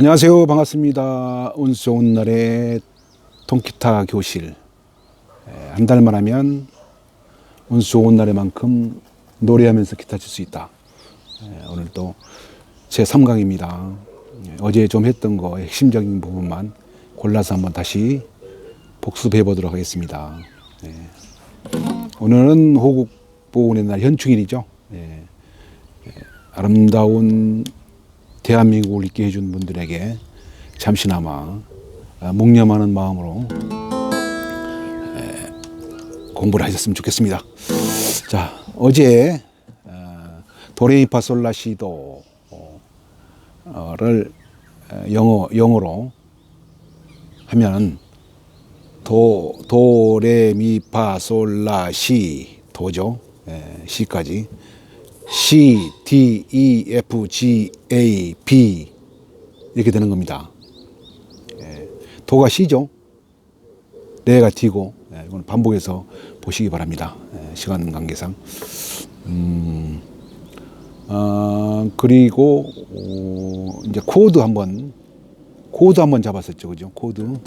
안녕하세요. 반갑습니다. 운수 좋은 날의 통기타 교실. 한 달만 하면 운수 좋은 날에만큼 노래하면서 기타 칠 수 있다. 에, 오늘 또제 3강입니다. 어제 좀 했던 거 핵심적인 부분만 골라서 한번 다시 복습해 보도록 하겠습니다. 예. 오늘은 호국 보훈의 날 현충일이죠. 예. 예, 아름다운 대한민국을 있게 해준 분들에게 잠시나마 아, 묵념하는 마음으로 에, 공부를 하셨으면 좋겠습니다. 자, 어제 어, 도레미파솔라시도를 영어 영어로 하면 도 도레미파솔라시 도죠. 에, 시까지 C, D, E, F, G, A, B 이렇게 되는 겁니다. 예, 도가 C죠. 레가 D고 예, 이건 반복해서 보시기 바랍니다. 예, 시간 관계상. 음, 어, 그리고 어, 이제 코드 한번 코드 한번 잡았었죠, 그죠? 코드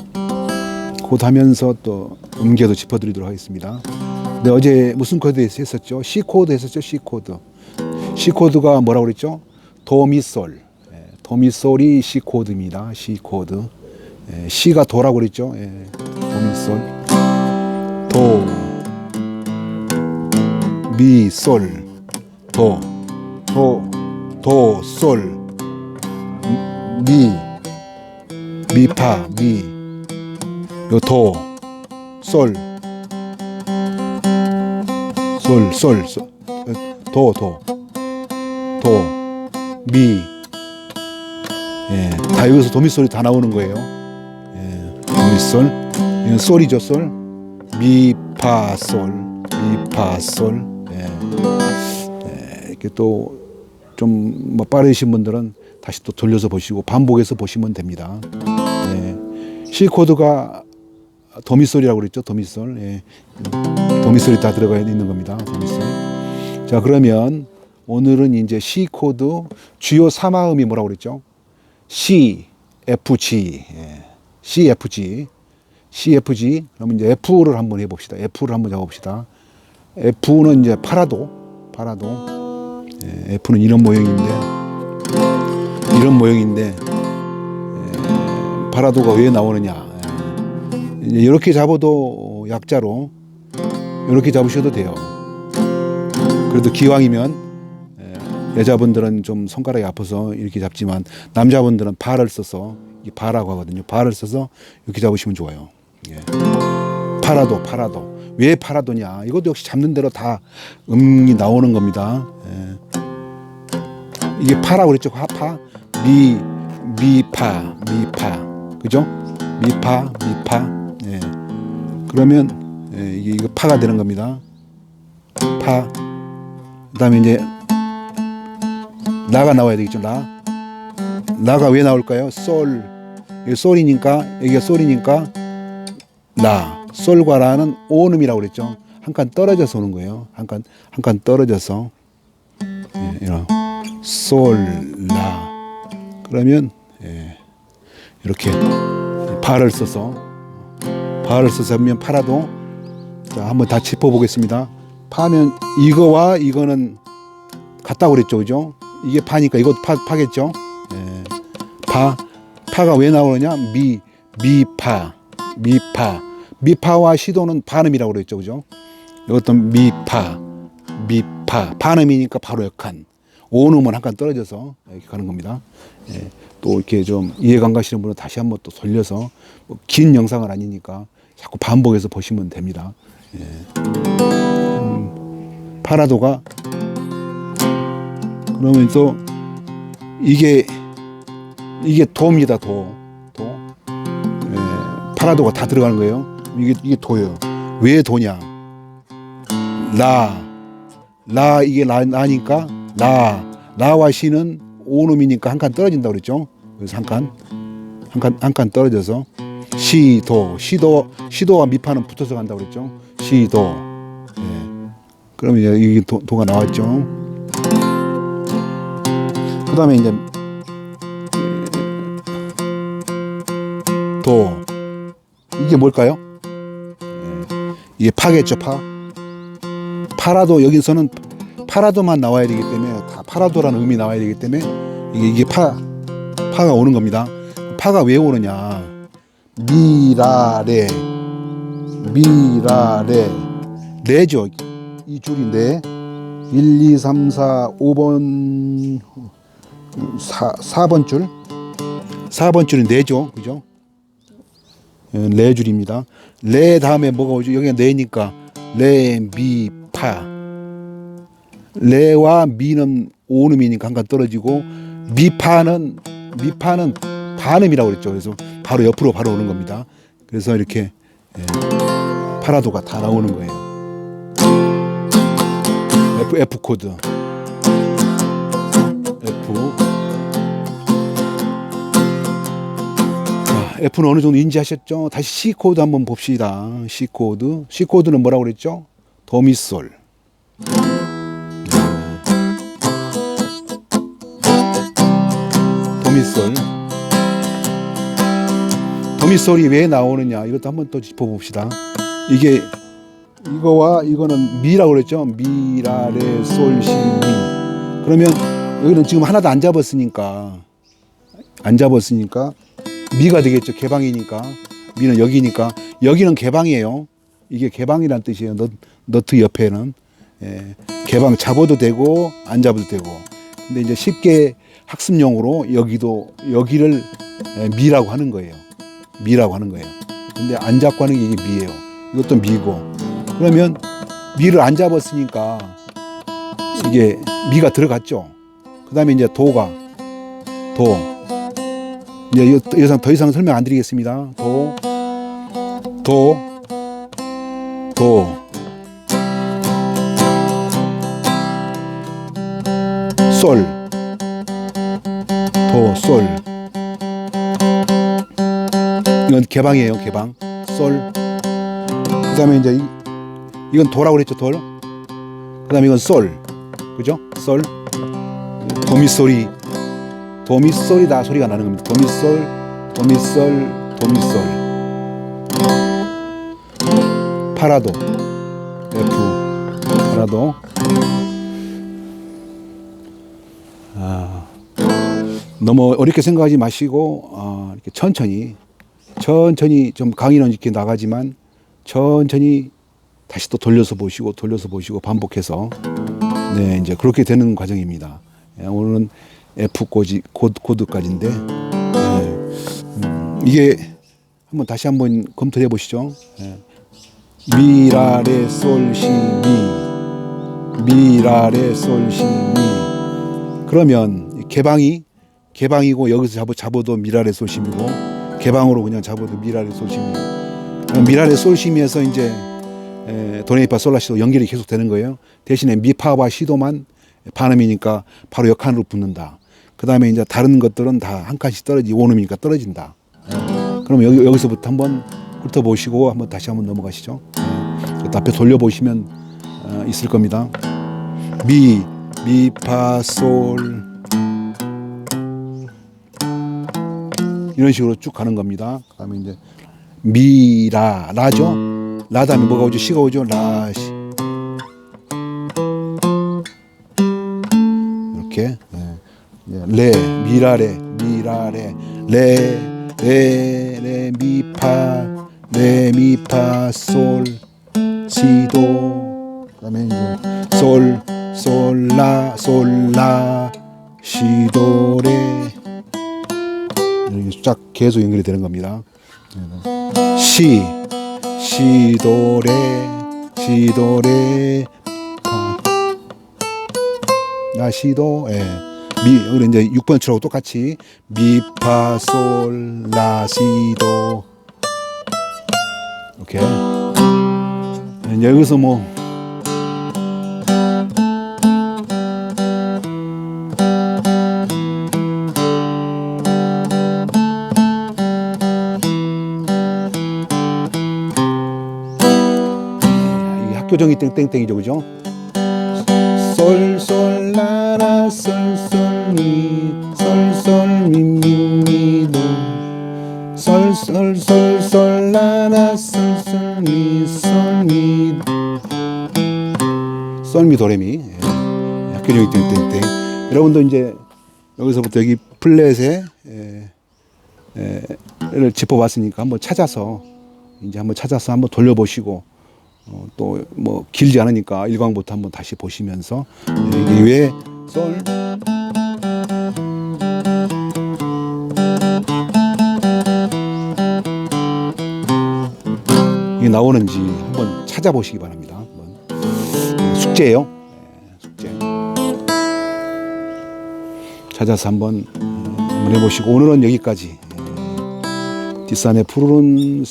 코드 하면서 또 음계도 짚어드리도록 하겠습니다. 네, 어제 무슨 코드 했었죠? C 코드 했었죠, C 코드. C 코드가 뭐라고 그랬죠? 도미솔. 예, 도미솔이 C 코드입니다. C 코드. 예, C가 도라고 그랬죠? 예, 도미솔. 도. 미, 솔. 도. 도. 도, 솔. 미. 미파, 미. 요 도. 솔. 솔, 솔, 솔. 도, 도. 도, 미. 예, 다 여기서 도미솔이 다 나오는 거예요. 예, 도미솔. 이건 솔이죠, 솔. 미, 파, 솔. 미, 파, 솔. 예. 예, 이렇게 또 좀 뭐 빠르신 분들은 다시 또 돌려서 보시고 반복해서 보시면 됩니다. 예. C 코드가 도미솔이라고 그랬죠, 도미솔. 예. 도미솔이 다 들어가 있는 겁니다, 도미솔. 자, 그러면 오늘은 이제 C 코드 주요 3화음이 뭐라고 그랬죠? C, F, G. 예. C, F, G. C, F, G. 그러면 이제 F를 한번 해 봅시다. F를 한번 잡아 봅시다. F는 이제 파라도. 파라도. 예, F는 이런 모형인데 이런 모형인데 예, 파라도가 왜 나오느냐? 예. 이렇게 잡아도 약자로 이렇게 잡으셔도 돼요. 그래도 기왕이면 예, 여자분들은 좀 손가락이 아파서 이렇게 잡지만 남자분들은 발을 써서 이 바라고 하거든요. 발을 써서 이렇게 잡으시면 좋아요. 예. 파라도 파라도 왜 파라도냐? 이것도 역시 잡는 대로 다 음이 나오는 겁니다. 예. 이게 파라고 그랬죠. 파, 미, 미파, 미파, 그죠? 미파, 미파. 예. 그러면 예, 이게 파가 되는 겁니다. 파. 그다음에 이제 라가 나와야 되겠죠. 라. 라가 왜 나올까요? 솔. 솔이니까 여기가 솔이니까 라. 솔과 라는 오음이라고 그랬죠. 한 칸 떨어져서 오는 거예요. 한 칸 한 칸 떨어져서 예, 이런 솔 라. 그러면 예, 이렇게 발을 써서 발을 써서 하면 파라도 자 한번 다 짚어 보겠습니다. 파면 이거와 이거는 같다고 그랬죠, 그죠? 이게 파니까 이것도 파, 파겠죠? 예. 파, 파가 왜 나오느냐? 미, 미파, 미파. 미파와 시도는 반음이라고 그랬죠, 그죠? 이것도 미파, 미파. 반음이니까 바로 역한. 오음은 한 칸 떨어져서 이렇게 가는 겁니다. 예. 또 이렇게 좀 이해가 안 가시는 분은 다시 한번 또 돌려서 뭐 긴 영상을 아니니까 자꾸 반복해서 보시면 됩니다. 예. 음, 파라도가 그러면 또 이게 이게 도입니다 도. 도. 예, 파라도가 다 들어가는 거예요. 이게 이게 도예요. 왜 도냐? 라. 라 이게 라, 라니까 라. 라와 시는 오음이니까 한 칸 떨어진다고 그랬죠. 그래서 한 칸. 한 칸 한 칸 떨어져서 시도 시도 시도와 미파는 붙어서 간다고 그랬죠. 시도. 예. 그러면 이제 도, 도가 나왔죠. 그 다음에 이제 도. 이게 뭘까요? 예, 이게 파겠죠, 파. 파라도 여기서는 파라도만 나와야 되기 때문에 다 파라도라는 의미 나와야 되기 때문에 이게, 이게 파 파가 오는 겁니다. 파가 왜 오느냐? 미라레 미라레 레죠. 이 네. 1, 2, 3, 4, 5번 4, 4번 줄 4번 줄이 네죠. 그죠? 예, 레 줄입니다. 레 다음에 뭐가 오죠? 여기가 네니까 레, 미, 파. 레와 미는 오음이니까 한칸 떨어지고 미파는 미파는 반음이라고 그랬죠. 그래서 바로 옆으로 바로 오는 겁니다. 그래서 이렇게 예, 파라도가 다 나오는 거예요. F, F 코드 F 자, F는 어느 정도 인지하셨죠? 다시 C 코드 한번 봅시다. C 코드. C 코드는 뭐라고 그랬죠? 도미솔. 도미솔. 도미솔이 왜 나오느냐? 이것도 한번 또 짚어 봅시다. 이게 이거와 이거는 미라고 그랬죠? 미라레 솔시 미. 그러면 여기는 지금 하나도 안 잡았으니까. 안 잡았으니까. 미가 되겠죠. 개방이니까. 미는 여기니까. 여기는 개방이에요. 이게 개방이란 뜻이에요. 너, 너트 옆에는. 예, 개방 잡아도 되고 안 잡아도 되고. 근데 이제 쉽게 학습용으로 여기도 여기를 예, 미라고 하는 거예요. 미라고 하는 거예요. 근데 안 잡고 하는 게 이게 미예요. 이것도 미고. 그러면 미를 안 잡았으니까 이게 미가 들어갔죠 그 다음에 이제 도가 도 이제 이- 더 이상 설명 안 드리겠습니다 도 도, 도, 솔, 도, 솔. 이건 개방이에요, 개방. 솔. 그 다음에 이제 이, 이건 도라고 그랬죠, 돌. 그 다음에 이건 솔. 그죠? 솔. 도미솔이, 도미솔이다 소리가 나는 겁니다. 도미솔, 도미솔, 도미솔. 파라도 F 파라도 아, 너무 어렵게 생각하지 마시고 아, 이렇게 천천히 천천히 좀 강의는 이렇게 나가지만 천천히 다시 또 돌려서 보시고 돌려서 보시고 반복해서 네 이제 그렇게 되는 과정입니다. 예, 오늘은 F 코드 코드까지인데 네, 음, 이게 한번 다시 한번 검토해 보시죠. 예. 미라레 솔시미 미라레 솔시미 그러면 개방이 개방이고 여기서 잡아 잡아도 미라레 솔시미고 개방으로 그냥 잡아도 미라레 솔시미 미라레 솔시미에서 이제 에, 도네이파 솔라시도 연결이 계속 되는 거예요 대신에 미파와 시도만 반음이니까 바로 역한으로 붙는다 그 다음에 이제 다른 것들은 다 한 칸씩 떨어지 원음이니까 떨어진다 그럼 여기, 여기서부터 한번 훑어보시고 한번 다시 한번 넘어가시죠. 네. 그 앞에 돌려보시면 어, 있을 겁니다. 미, 미, 파, 솔 이런 식으로 쭉 가는 겁니다. 그 다음에 이제 미 라, 라죠. 라 다음에 뭐가 오죠? 시가 오죠. 라, 시. 레, 미라레, 미라레, 레, 레, 레, 미파, 레, 미파, 솔, 시도, 그다음에 이제 솔, 솔라, 솔라, 시도레 이렇게 쫙 계속 연결이 되는 겁니다. 시, 시도레, 시도레, 파, 라시도, 예. 미, 우리 이제 6번 줄하고 똑같이. 미파 솔 라시도. 이렇게. 예, 여기서 뭐. 이게 학교정이 땡땡땡이죠 그죠? 솔솔 라라 솔솔 솔솔솔 라라 솔솔 미 솔미 솔미 도레미. 예. 학교 종이 땡땡땡. 여러분도 이제 여기서부터 여기 플랫에 에, 에, 를 짚어봤으니까 한번 찾아서 이제 한번 찾아서 한번 돌려보시고 어, 또 뭐 길지 않으니까 일광부터 한번 다시 보시면서 예, 이게 왜 솔 나오는지 한번 찾아보시기 바랍니다. 한번 숙제예요. 네. 찾아서 한번 음, 한번 해보시고 오늘은 여기까지. 예, 뒷산의 푸르른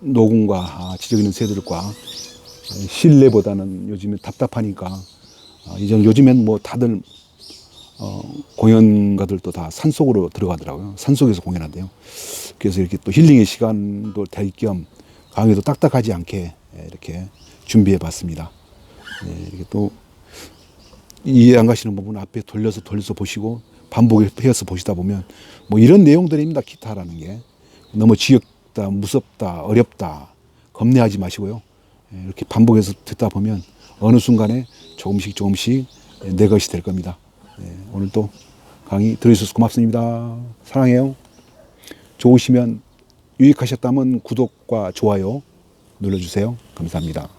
노궁과 아, 지적 있는 새들과 예, 실내보다는 요즘에 답답하니까 아, 이전 요즘엔 뭐 다들 어, 공연가들도 다 산속으로 들어가더라고요. 산속에서 공연한대요. 그래서 이렇게 또 힐링의 시간도 될겸 강의도 딱딱하지 않게 예, 이렇게 준비해 봤습니다. 예, 이렇게 또 이해 안 가시는 부분은 앞에 돌려서 돌려서 보시고 반복해서 보시다 보면 뭐 이런 내용들입니다. 기타라는 게 너무 지겹다, 무섭다, 어렵다, 겁내하지 마시고요. 예, 이렇게 반복해서 듣다 보면 어느 순간에 조금씩 조금씩 예, 내 것이 될 겁니다. 예, 오늘 또 강의 들어주셔서 고맙습니다. 사랑해요. 좋으시면 유익하셨다면 구독과 좋아요 눌러주세요. 감사합니다.